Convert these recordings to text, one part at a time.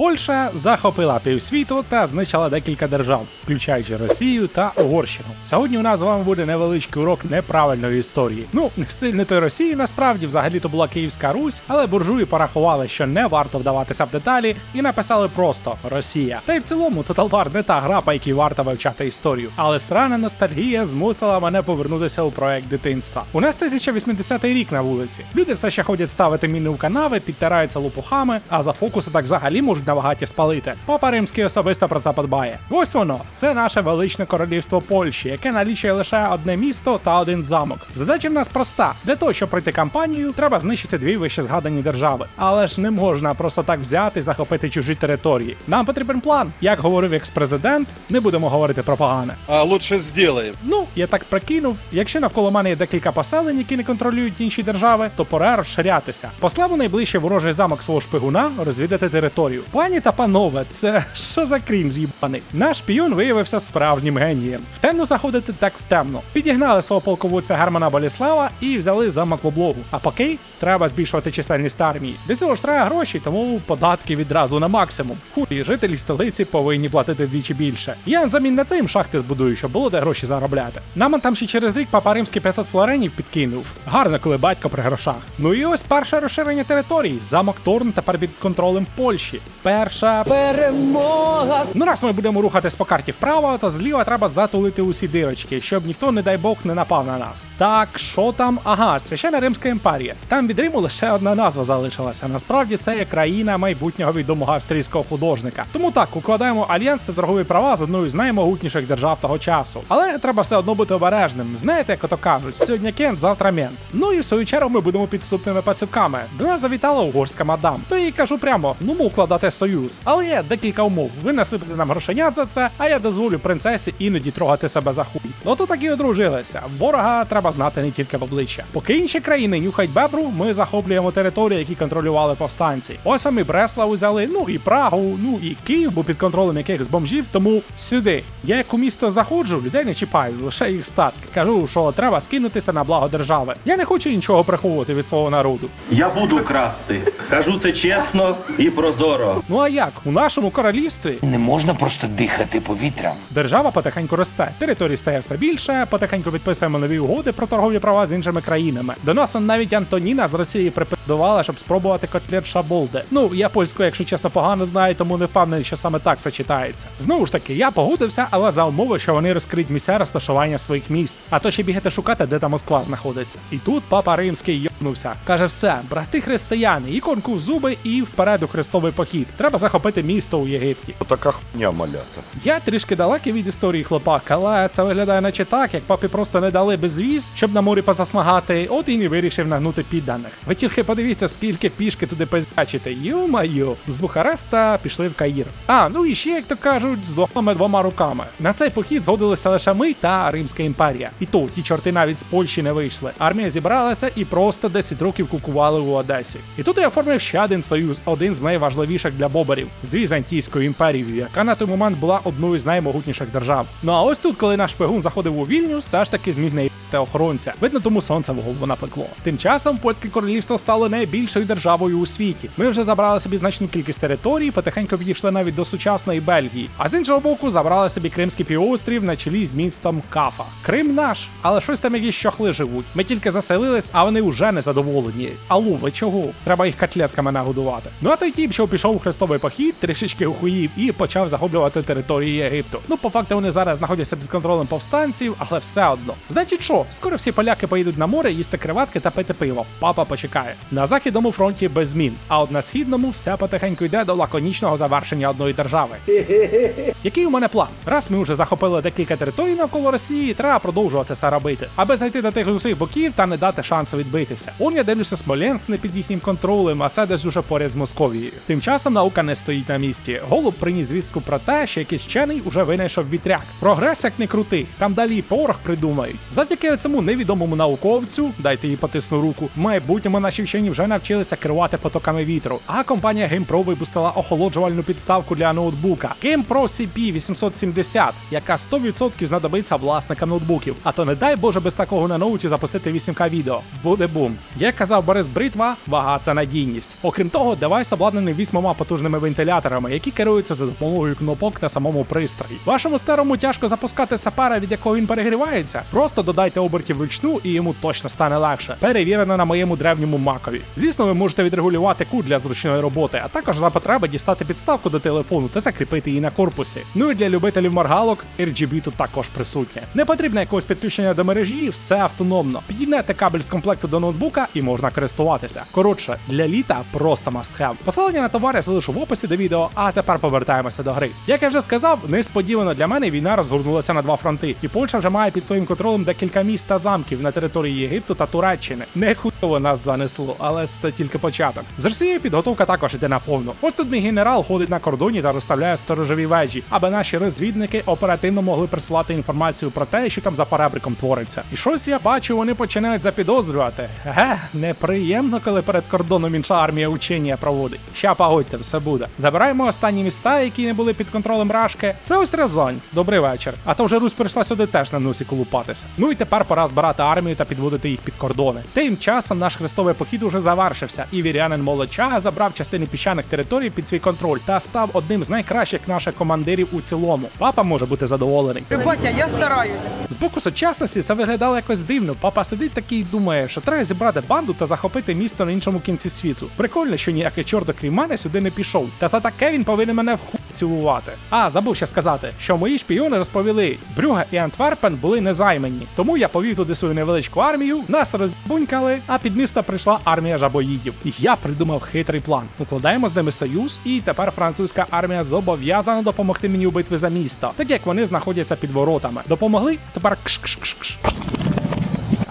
Польща захопила півсвіту та знищила декілька держав, включаючи Росію та Угорщину. Сьогодні у нас з вами буде невеличкий урок неправильної історії. Ну, сильно той Росії насправді взагалі то була Київська Русь, але буржуї порахували, що не варто вдаватися в деталі, і написали просто Росія. Та й в цілому Total War не та гра, по якій варто вивчати історію. Але срана ностальгія змусила мене повернутися у проект дитинства. У нас 1080 рік на вулиці. Люди все ще ходять ставити міни у канави, підтираються лопухами, а за фокуси так взагалі можуть набагаті спалити. Папа римський особисто про це подбає. Ось воно, це наше величне королівство Польщі, яке налічує лише одне місто та один замок. Задача в нас проста: для того, щоб пройти кампанію, треба знищити дві вище згадані держави. Але ж не можна просто так взяти і захопити чужі території. Нам потрібен план. Як говорив екс-президент, не будемо говорити про погане. А лучше сделаем. Ну, я так прикинув, якщо навколо мене є декілька поселень, які не контролюють інші держави, то пора розширятися. Послав у найближчий ворожий замок свого шпигуна розвідати територію. Пані та панове, це що за крінж їбаний? Наш шпіон виявився справжнім генієм. В темну заходити так в темно. Підігнали свого полководця Германа Боліслава і взяли в облогу. А поки треба збільшувати чисельність армії. Для цього ж треба гроші, тому податки відразу на максимум. Хуй, жителі столиці повинні платити вдвічі більше. Я взамін на це їм шахти збудую, щоб було де гроші заробляти. Нам там ще через рік папа римський 500 флоренів підкинув. Гарно, коли батько при грошах. Ну і ось перше розширення території. Замок Торн тепер під контролем Польщі. Перша Перемога! Ну, раз ми будемо рухатись по карті вправо, то зліва треба затулити усі дирочки, щоб ніхто, не дай Бог, не напав на нас. Так, що там? Ага, священна Римська імперія. Там від Риму лише одна назва залишилася. Насправді це є країна майбутнього відомого австрійського художника. Тому так, укладаємо альянс та торгові права з одною з наймогутніших держав того часу. Але треба все одно бути обережним. Знаєте, як ото кажуть, сьогодні кент, завтра мент. Ну і в свою чергу ми будемо підступними пацюками. До нас завітала угорська мадам. То їй кажу прямо: ну ми укладати союз. Але є декілька умов. Ви насліпите нам грошенят за це, а я дозволю принцесі іноді трогати себе за хуй. Ото так і одружилися. Ворога треба знати не тільки в обличчя. Поки інші країни нюхають бебру, ми захоплюємо території, які контролювали повстанці. Ось вам і Бреслав взяли, ну і Прагу, ну і Київ, бо під контролем яких з бомжів. Тому сюди. Я як у місто заходжу, людей не чіпаю, лише їх статки. Кажу, що треба скинутися на благо держави. Я не хочу нічого приховувати від свого народу. Я буду красти. Кажу це чесно і прозоро. Ну а як у нашому королівстві Не можна просто дихати повітрям. Держава потихеньку росте, територій стає все більше, потихеньку підписуємо нові угоди про торгові права з іншими країнами. До нас навіть Антоніна з Росії припидувала, щоб спробувати котлет Шаболде. Ну я польську, якщо чесно, погано знаю, тому не впевнений, що саме так це читається. Знову ж таки, я погодився, але за умови, що вони розкриють місця розташування своїх міст. А то ще бігати шукати, де та Москва знаходиться. І тут папа римський йобнувся. Каже, все, брати християни, іконку в зуби і вперед у хрестовий похід. Треба захопити місто у Єгипті. Така хуйня малята. Я трішки далекий від історії хлопак, але це виглядає наче так, як папі просто не дали безвіз, щоб на морі позасмагати, от і не вирішив нагнути підданих. Ви тільки подивіться, скільки пішки туди пиздячити. Йо-майо, з Бухареста пішли в Каїр. А, ну і ще, як то кажуть, з двома двома руками. На цей похід згодилися лише ми та Римська імперія. І то ті чорти навіть з Польщі не вийшли. Армія зібралася і просто 10 років кукували у Одесі. І тут я оформив ще один союз, один з найважливіших для боберів з Візантійською імперією, яка на той момент була одною з наймогутніших держав. Ну а ось тут, коли наш шпигун заходив у Вільнюс, все ж таки зміг не охоронця. Видно, тому сонце в голову напекло. Тим часом польське королівство стало найбільшою державою у світі. Ми вже забрали собі значну кількість територій, потихеньку підійшли навіть до сучасної Бельгії. А з іншого боку, забрали собі Кримський півострів на чолі з містом Кафа. Крим наш, але щось там якісь щохли живуть. Ми тільки заселились, а вони вже не задоволені. Алло, ви чого? Треба їх котлетками нагодувати. Ну а той тіп, що пішов у хрестовий похід, трішечки ухуїв і почав захоплювати території Єгипту. Ну, по факту, вони зараз знаходяться під контролем повстанців, але все одно. Значить, що, скоро всі поляки поїдуть на море їсти криватки та пити пиво. Папа почекає. На західному фронті без змін, а от на східному все потихеньку йде до лаконічного завершення одної держави. Який у мене план? Раз ми вже захопили декілька територій навколо Росії, треба продовжувати це робити, аби знайти до тих з усіх боків та не дати шансу відбитися. Он я дивлюся Смоленськ не під їхнім контролем, а це десь уже поряд з Московією. Тим часом наука не стоїть на місці. Голуб приніс звістку про те, що якийсь вчений уже винайшов вітряк. Прогрес як не крутий, там далі і порох придумають. Завдяки цьому невідомому науковцю, дайте їй потисну руку, в майбутньому наші вчені вже навчилися керувати потоками вітру. А компанія GamePro випустила охолоджувальну підставку для ноутбука GamePro CP 870, яка 100% знадобиться власникам ноутбуків. А то не дай Боже без такого на ноуті запустити 8К відео. Буде бум. Як казав Борис Бритва, вага це надійність. Окрім того, девайс обладнаний вісьмома потужними вентиляторами, які керуються за допомогою кнопок на самому пристрої. Вашому старому тяжко запускати сапара, від якого він перегрівається. Просто додайте обертів вручну і йому точно стане легше. Перевірено на моєму древньому макові. Звісно, ви можете відрегулювати кут для зручної роботи, а також за потреби дістати підставку до телефону та закріпити її на корпусі. Ну і для любителів моргалок RGB тут також присутнє. Не потрібно якогось підключення до мережі, все автономно. Підіймете кабель з комплекту до ноутбука і можна користуватися. Коротше, для літа просто must have. Посилання на товар я залишу в описі до відео, а тепер повертаємося до гри. Як я вже сказав, несподівано для мене війна розгорнулася на два фронти, і Польща вже має під своїм контролем декілька міст та замків на території Єгипту та Туреччини. Не хуйово нас занесло, але це тільки початок. З Росією підготовка також іде наповну. Ось тут мій генерал ходить на кордоні та розставляє сторожові вежі, аби наші розвідники оперативно могли присилати інформацію про те, що там за перебриком твориться. І щось я бачу, вони починають запідозрювати. Ге, неприємно, коли перед кордоном інша армія учення проводить. Ща погодьте, все буде. Забираємо останні міста, які не були під контролем Рашки. Це ось Рязань. Добрий вечір. А то вже Русь прийшла сюди теж на носі колупатися. Ну і тепер пора збирати армію та підводити їх під кордони. Тим часом наш хрестовий похід уже завершився, і вірянин Молочага забрав частини піщаних територій під свій контроль та став одним з найкращих наших командирів у цілому. Папа може бути задоволений. Батя, я стараюсь. З боку сучасності це виглядало якось дивно. Папа сидить такий і думає, що треба зібрати банду та захопити місто на іншому кінці світу. Прикольно, що ніякий чорт крім мене сюди не пішов. Та за таке він повинен мене в хуй цілувати. А забув ще сказати, що мої шпіони розповіли, Брюга і Антверпен були незаймані. Тому я повів туди свою невеличку армію, нас розбунькали, а під місто прийшла армія жабоїдів. І я придумав хитрий план. Укладаємо з ними союз, і тепер французька армія зобов'язана допомогти мені у битві за місто, так як вони знаходяться під воротами. Допомогли, тепер кш-кш-кш-кш.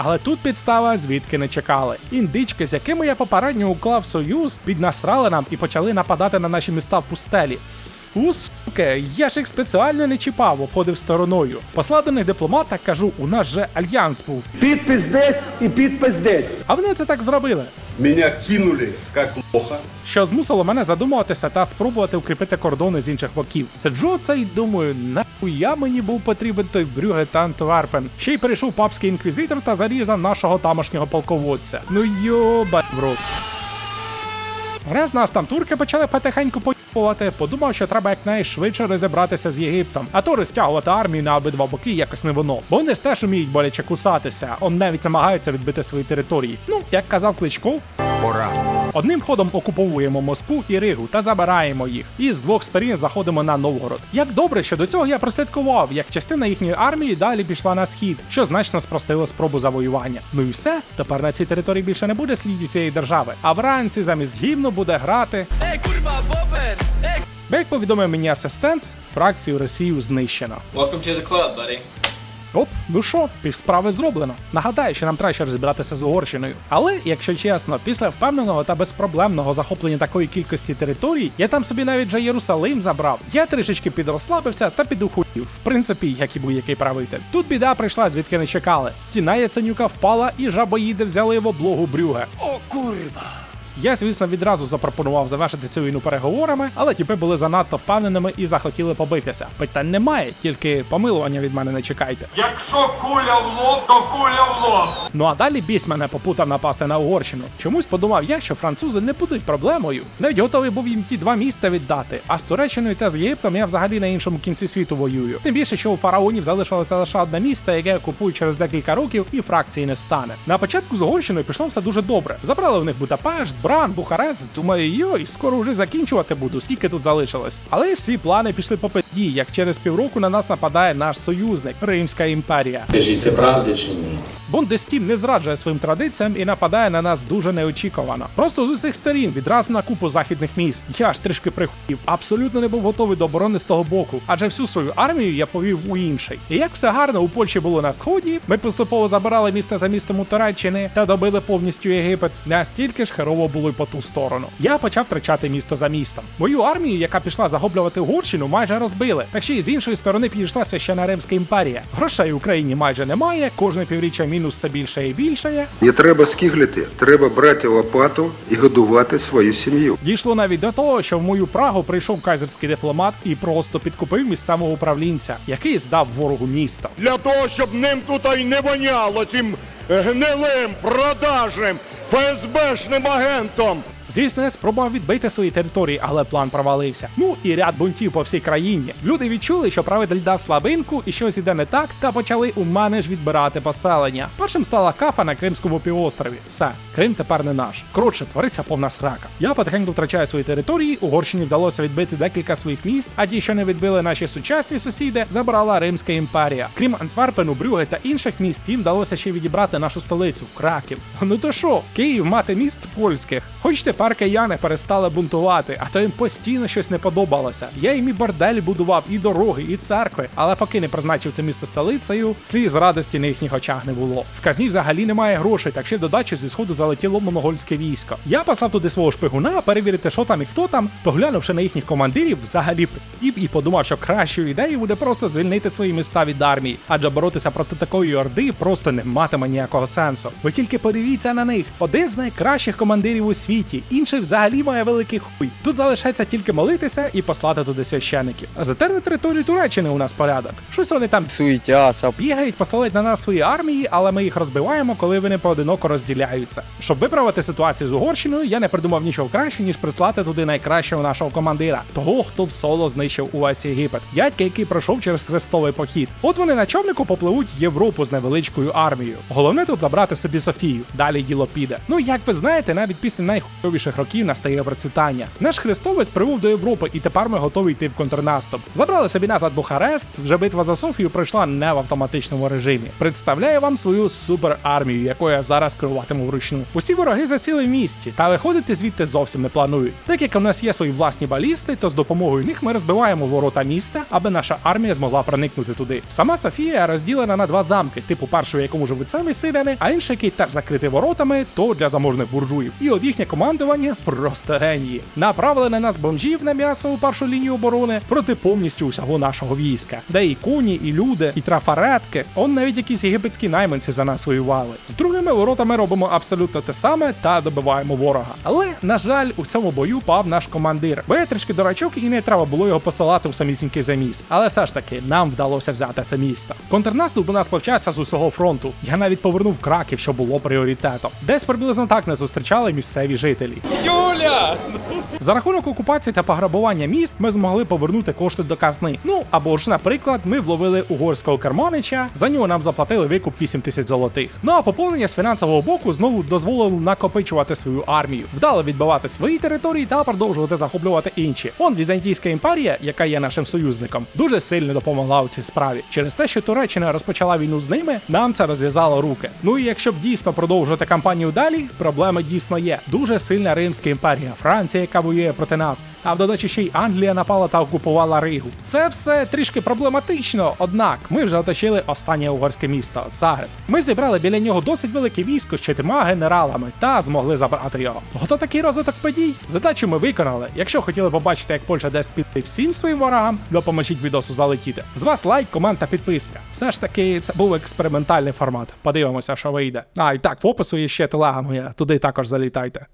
Але тут підстава звідки не чекали. Індички, з якими я попередньо уклав союз, піднасрали нам і почали нападати на наші міста в пустелі. У суке, я ж їх спеціально не чіпав, обходив стороною. Посла до них дипломата кажу, у нас же альянс був. Підпис десь і підпис десь. А вони це так зробили. Меня кинули как лоха. Що змусило мене задумуватися та спробувати укріпити кордони з інших боків. Сиджу це і думаю, нахуя мені був потрібен той Брюге та Антверпен. Ще й прийшов папський інквізитор та зарізав нашого тамошнього полководця. Ну йоба в рот. Раз нас там турки почали потихеньку поїбувати, подумав, що треба якнайшвидше розібратися з Єгиптом, а то розтягувати армію на обидва боки якось не воно. Бо вони ж теж уміють боляче кусатися, он навіть намагаються відбити свої території. Ну, як казав Кличко, пора. Одним ходом окуповуємо Москву і Ригу та забираємо їх. І з двох сторін заходимо на Новгород. Як добре, що до цього я прослідкував, як частина їхньої армії далі пішла на схід, що значно спростило спробу завоювання. Ну і все, тепер на цій території більше не буде слідів цієї держави. А вранці замість гімну буде грати. Як повідомив мені асистент, фракцію Росію знищено. Welcome to the club, buddy. Оп, ну що, півсправи зроблено. Нагадаю, що нам треба ще розібратися з Угорщиною. Але, якщо чесно, після впевненого та безпроблемного захоплення такої кількості територій, я там собі навіть вже Єрусалим забрав. Я трішечки підрозслабився та підухуїв. В принципі, як і будь-який правитель. Тут біда прийшла, звідки не чекали. Стіна Яценюка впала, і жабоїди взяли в облогу Брюге. О, курва! Я, звісно, відразу запропонував завершити цю війну переговорами, але тіпи були занадто впевненими і захотіли побитися. Питань немає, тільки помилування від мене не чекайте. Якщо куля в лоб, то куля в лоб. Ну а далі біс мене попутав напасти на Угорщину. Чомусь подумав я, що французи не будуть проблемою. Навіть готовий був їм ті два міста віддати. А з Туреччиною та з Єгиптом я взагалі на іншому кінці світу воюю. Тим більше, що у фараонів залишилося лише одне місто, яке купують через декілька років, і фракції не стане. На початку з Угорщиною пішло все дуже добре. Забрали в них Будапешт, Бран, Бухарест. Думаю, йой, скоро вже закінчувати буду, скільки тут залишилось. Але всі плани пішли по пизді, як через півроку на нас нападає наш союзник Римська імперія. Скажіть, це правда чи ні? Бондестім не зраджує своїм традиціям і нападає на нас дуже неочікувано. Просто з усіх сторін відразу на купу західних міст. Я ж трішки прихуїв, абсолютно не був готовий до оборони з того боку, адже всю свою армію я повів у інший. І як все гарно у Польщі було на сході, ми поступово забирали місто за містом у Туреччини та добили повністю Єгипет. Настільки ж херово було й по ту сторону. Я почав втрачати місто за містом. Мою армію, яка пішла захоплювати Угорщину, майже розбили. Так ще й з іншої сторони підійшла священа Римська імперія. Грошей в Україні майже немає, кожне півріччя мінус все більше і більше. Не треба скиглити, треба брати лопату і годувати свою сім'ю. Дійшло навіть до того, що в мою Прагу прийшов кайзерський дипломат і просто підкупив місцевого управлінця, який здав ворогу місто. Для того, щоб ним тут і не воняло цим гнилим, продажним, ФСБшним агентом. Звісно, спробував відбити свої території, але план провалився. Ну і ряд бунтів по всій країні. Люди відчули, що правитель дав слабинку і щось іде не так, та почали у мене ж відбирати поселення. Першим стала кафа на Кримському півострові. Все, Крим тепер не наш. Коротше, твориться повна срака. Я потихеньку втрачаю свої території. Угорщині вдалося відбити декілька своїх міст, а ті, що не відбили наші сучасні сусіди, забрала Римська імперія. Крім Антверпену, Брюге та інших міст, їм вдалося ще відібрати нашу столицю Краків. Ну то що, Київ мати міст польських. Хоч тепер кияни перестали бунтувати, а то їм постійно щось не подобалося. Я їм і борделі будував, і дороги, і церкви, але поки не призначив це місто столицею, сліз радості на їхніх очах не було. В казні взагалі немає грошей, так ще додачу зі сходу залетіло монгольське військо. Я послав туди свого шпигуна перевірити, що там і хто там, поглянувши на їхніх командирів, взагалі прив і подумав, що кращою ідеєю буде просто звільнити свої міста від армії, адже боротися проти такої орди просто не матиме ніякого сенсу. Ви тільки подивіться на них: один з найкращих командирів у світі, інший взагалі має великий хуй. Тут залишається тільки молитися і послати туди священиків. А зате на території Туреччини у нас порядок. Щось вони там Суетяса. бігають, посилають на нас свої армії, але ми їх розбиваємо, коли вони поодиноко розділяються. Щоб виправити ситуацію з Угорщиною, я не придумав нічого краще, ніж прислати туди найкращого нашого командира, того, хто в соло знищив увесь Єгипет, дядька, який пройшов через хрестовий похід. От вони на човнику попливуть в Європу з невеличкою армією. Головне тут забрати собі Софію. Далі діло піде. Ну як ви знаєте, навіть після найхуйовіших років настає процвітання. Наш хрестовець прибув до Європи, і тепер ми готові йти в контрнаступ. Забрали собі назад Бухарест. Вже битва за Софію пройшла не в автоматичному режимі. Представляю вам свою суперармію, якою я зараз керуватиму вручну. Усі вороги засіли в місті, та виходити звідти зовсім не планують. Так як у нас є свої власні балісти, то з допомогою них ми розбиваємо ворота міста, аби наша армія змогла проникнути туди. Сама Софія розділена на два замки, типу першого, якому живуть самі селяни, а інший, який теж закритий воротами, то для заможних буржуїв. І от їхнє командування просто генії. Направлене нас бомжів на м'ясо у першу лінію оборони проти повністю усього нашого війська, де і коні, і люди, і трафаретки. Он навіть якісь єгипетські найманці за нас воювали. З другими воротами робимо абсолютно те саме та добиваємо ворога. Але на жаль, у цьому бою пав наш командир. Бо я трішки дурачок і не треба було його посилати у самісінький заміс. Але все ж таки нам вдалося взяти це місто. Контрнаступ у нас почався з усього фронту. Я навіть повернув краків, що було пріоритетом. Десь приблизно так не зустрічали місцеві жителі. Юля! За рахунок окупації та пограбування міст ми змогли повернути кошти до казни. Ну або ж, наприклад, ми вловили угорського керманича, за нього нам заплатили викуп 8 тисяч золотих. Ну а поповнення з фінансового боку знову дозволило накопичувати свою армію, вдало відбивати свої території та продовжувати захоплювати інші. Он Візантійська імперія, яка є нашим союзником, дуже сильно допомогла у цій справі. Через те, що Туреччина розпочала війну з ними, нам це розв'язало руки. Ну і якщо б дійсно продовжувати кампанію далі, проблеми дійсно є. Дуже сильна Римська імперія, Франція, яка воює проти нас, а в додачі ще й Англія напала та окупувала Ригу. Це все трішки проблематично, однак ми вже оточили останнє угорське місто Загреб. Ми зібрали біля нього досить велике військо з чотирма генералами та змогли забрати його. Ото такий розвиток подій. Задачу ми виконали. Якщо хотіли побачити, як Польща дасть піти всім своїм ворогам, допоможіть відосу залетіти. З вас лайк, комент та підписка. Все ж таки, це був експериментальний формат. Подивимося, що вийде. А і так, в опису є ще телега моя, туди також залітайте.